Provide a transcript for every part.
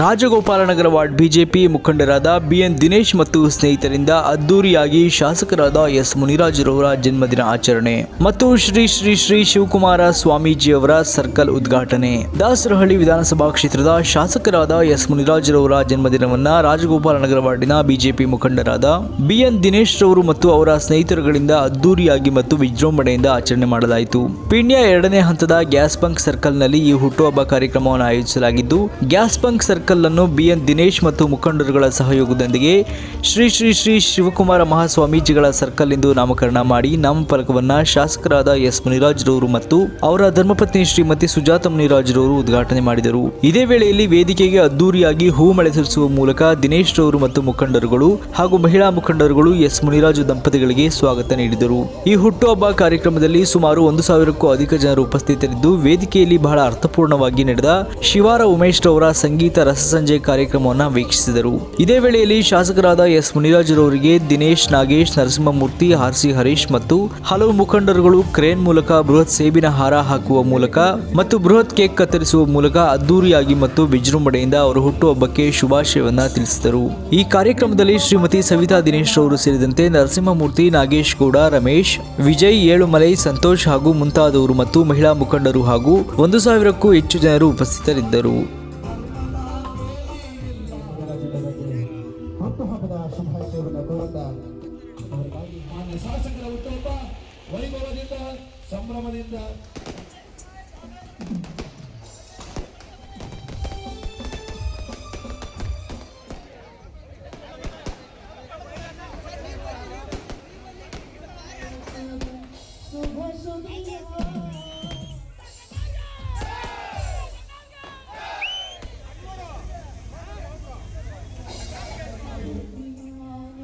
Rajagopal Nagar ward BJP ಮುಖಂಡರಾದ BN Dinesh ಮತ್ತು ಸ್ನೇಹಿತರಿಂದ ಅದ್ದೂರಿಯಾಗಿ ಶಾಸಕರಾದ ಎಸ್ ಮುನಿರಾಜ್ರವರ ಜನ್ಮದಿನ ಆಚರಣೆ ಮತ್ತು ಶ್ರೀ ಶ್ರೀ ಶ್ರೀ ಶಿವಕುಮಾರ ಸ್ವಾಮೀಜಿಯವರ ಸರ್ಕಲ್ ಉದ್ಘಾಟನೆ. ದಾಸರಹಳ್ಳಿ ವಿಧಾನಸಭಾ ಕ್ಷೇತ್ರದ ಶಾಸಕರಾದ ಎಸ್ ಮುನಿರಾಜ್ರವರ ಜನ್ಮದಿನವನ್ನ ರಾಜಗೋಪಾಲನಗರ ವಾರ್ಡಿನ ಬಿಜೆಪಿ ಮುಖಂಡರಾದ ಬಿಎನ್ ದಿನೇಶ್ ರವರು ಮತ್ತು ಅವರ ಸ್ನೇಹಿತರುಗಳಿಂದ ಅದ್ದೂರಿಯಾಗಿ ಮತ್ತು ವಿಜೃಂಭಣೆಯಿಂದ ಆಚರಣೆ ಮಾಡಲಾಯಿತು. ಪಿಣ್ಯ ಎರಡನೇ ಹಂತದ ಗ್ಯಾಸ್ ಬಂಕ್ ಸರ್ಕಲ್ನಲ್ಲಿ ಈ ಹುಟ್ಟುಹಬ್ಬ ಕಾರ್ಯಕ್ರಮವನ್ನು ಆಯೋಜಿಸಲಾಗಿದ್ದು, ಗ್ಯಾಸ್ ಬಂಕ್ ಸರ್ಕಲ್ ಅನ್ನು ಬಿಎನ್ ದಿನೇಶ್ ಮತ್ತು ಮುಖಂಡರುಗಳ ಸಹಯೋಗದೊಂದಿಗೆ ಶ್ರೀ ಶ್ರೀ ಶ್ರೀ ಶಿವಕುಮಾರ ಮಹಾಸ್ವಾಮೀಜಿಗಳ ಸರ್ಕಲ್ ಎಂದು ನಾಮಕರಣ ಮಾಡಿ ನಾಮಫಲಕವನ್ನ ಶಾಸಕರಾದ ಎಸ್ ಮುನಿರಾಜ್ ರವರು ಮತ್ತು ಅವರ ಧರ್ಮಪತ್ನಿ ಶ್ರೀಮತಿ ಸುಜಾತ ಮುನಿರಾಜ್ರವರು ಉದ್ಘಾಟನೆ ಮಾಡಿದರು. ಇದೇ ವೇಳೆಯಲ್ಲಿ ವೇದಿಕೆಗೆ ಅದ್ದೂರಿಯಾಗಿ ಹೂ ಮಳೆ ಮೂಲಕ ದಿನೇಶ್ ರವರು ಮತ್ತು ಮುಖಂಡರುಗಳು ಹಾಗೂ ಮಹಿಳಾ ಮುಖಂಡರುಗಳು ಎಸ್ ಮುನಿರಾಜು ದಂಪತಿಗಳಿಗೆ ಸ್ವಾಗತ ನೀಡಿದರು. ಈ ಹುಟ್ಟುಹಬ್ಬ ಕಾರ್ಯಕ್ರಮದಲ್ಲಿ ಸುಮಾರು ಒಂದು ಸಾವಿರಕ್ಕೂ ಅಧಿಕ ಜನರು ಉಪಸ್ಥಿತರಿದ್ದು, ವೇದಿಕೆಯಲ್ಲಿ ಬಹಳ ಅರ್ಥಪೂರ್ಣವಾಗಿ ನಡೆದ ಶಿವಾರ ಉಮೇಶ್ ರವರ ಸಂಗೀತ ರಸಸಂಜೆ ಕಾರ್ಯಕ್ರಮವನ್ನು ವೀಕ್ಷಿಸಿದರು. ಇದೇ ವೇಳೆಯಲ್ಲಿ ಶಾಸಕರಾದ ಎಸ್ ಮುನಿರಾಜರವರಿಗೆ ದಿನೇಶ್, ನಾಗೇಶ್, ನರಸಿಂಹಮೂರ್ತಿ ಆರ್ಸಿ ಹರೀಶ್ ಮತ್ತು ಹಲವು ಮುಖಂಡರುಗಳು ಕ್ರೇನ್ ಮೂಲಕ ಬೃಹತ್ ಸೇಬಿನ ಹಾರ ಹಾಕುವ ಮೂಲಕ ಮತ್ತು ಬೃಹತ್ ಕೇಕ್ ಕತ್ತರಿಸುವ ಮೂಲಕ ಅದ್ದೂರಿಯಾಗಿ ಮತ್ತು ವಿಜೃಂಭಣೆಯಿಂದ ಅವರು ಹುಟ್ಟುಹಬ್ಬಕ್ಕೆ ಶುಭಾಶಯವನ್ನ ತಿಳಿಸಿದರು. ಈ ಕಾರ್ಯಕ್ರಮದಲ್ಲಿ ಶ್ರೀಮತಿ ಸವಿತಾ ದಿನೇಶ್ ರವರು ಸೇರಿದಂತೆ ನರಸಿಂಹಮೂರ್ತಿ, ನಾಗೇಶ್ ಗೌಡ, ರಮೇಶ್, ವಿಜಯ್, ಏಳುಮಲೈ, ಸಂತೋಷ್ ಹಾಗೂ ಮುಂತಾದವರು ಮತ್ತು ಮಹಿಳಾ ಮುಖಂಡರು ಹಾಗೂ ಒಂದು ಸಾವಿರಕ್ಕೂ ಹೆಚ್ಚು ಜನರು ಉಪಸ್ಥಿತರಿದ್ದರು. ಶಾಸಕರ ಹುಟ್ಟುಹಬ್ಬ ವೈಭವದಿಂದ ಸಂಭ್ರಮದಿಂದ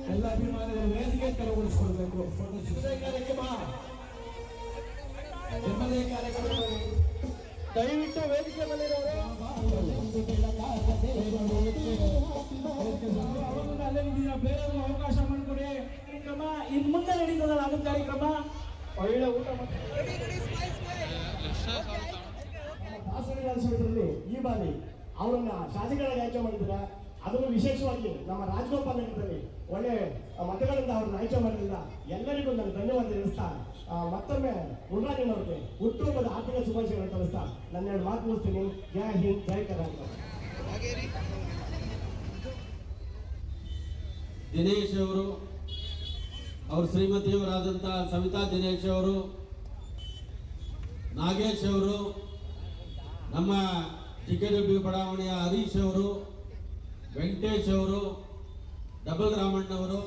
ಎಲ್ಲ ಅಭಿಮಾನಿಗಳು ವೇದಿಕೆ ತೆರವುಗೊಳಿಸಿಕೊಳ್ಬೇಕು ಜನ್ಮದಿನ ಕಾರ್ಯಕ್ರಮ ಜನ್ಮದಿನ ಕಾರ್ಯಕ್ರಮ ದಯವಿಟ್ಟು ವೇದಿಕೆ ಬಂದಿರೋರು ಬೇರೆಯವ್ರಿಗೆ ಅವಕಾಶ ಮಾಡಿಕೊಡಿ ಕಾರ್ಯಕ್ರಮ ಇನ್ ಮುಂದೆ ನಡೀತದಲ್ಲ ಅದು ಕಾರ್ಯಕ್ರಮ ಒಳ್ಳೆ ಊಟ ದಾಸರಿ ಈ ಬಾರಿ ಅವರನ್ನ ಶಾಸಕರಾಗಿ ಆಯ್ಕೆ ಮಾಡಿದ್ರ ಅದನ್ನು ವಿಶೇಷವಾಗಿ ನಮ್ಮ ರಾಜಗೋಪಾಲ್ ನಗರದಲ್ಲಿ ಒಳ್ಳೆ ಮತಗಳಿಂದ ಅವ್ರನ್ನ ಆಯ್ಕೆ ಮಾಡಿದ್ರಿಂದ ಎಲ್ಲರಿಗೂ ನಾನು ಧನ್ಯವಾದ ತಿಳಿಸ್ತಾ ಮತ್ತೊಮ್ಮೆ ಅವ್ರಿಗೆ ಹುಟ್ಟುಹಬ್ಬದ ಆರ್ಥಿಕ ಶುಭಾಶಯಗಳನ್ನು ತಿಳಿಸ್ತಾ ನನ್ನ ಎರಡು ಮಾತು ಮುಗಿಸ್ತೀನಿ. ಜಯ ಹಿಂದ್ ಜಯ ಕರ್ನಾಟಕ. ದಿನೇಶ್ ಅವರು, ಅವ್ರ ಶ್ರೀಮತಿಯವರಾದಂತಹ ಸವಿತಾ ದಿನೇಶ್ ಅವರು, ನಾಗೇಶ್ ಅವರು, ನಮ್ಮ ಟಿಕೆಟ್ ಬಡಾವಣೆಯ ಹರೀಶ್ ಅವರು ವೆಂಕಟೇಶ್ ಅವರು ಡಬಲ್ ರಾಮಣ್ಣವರು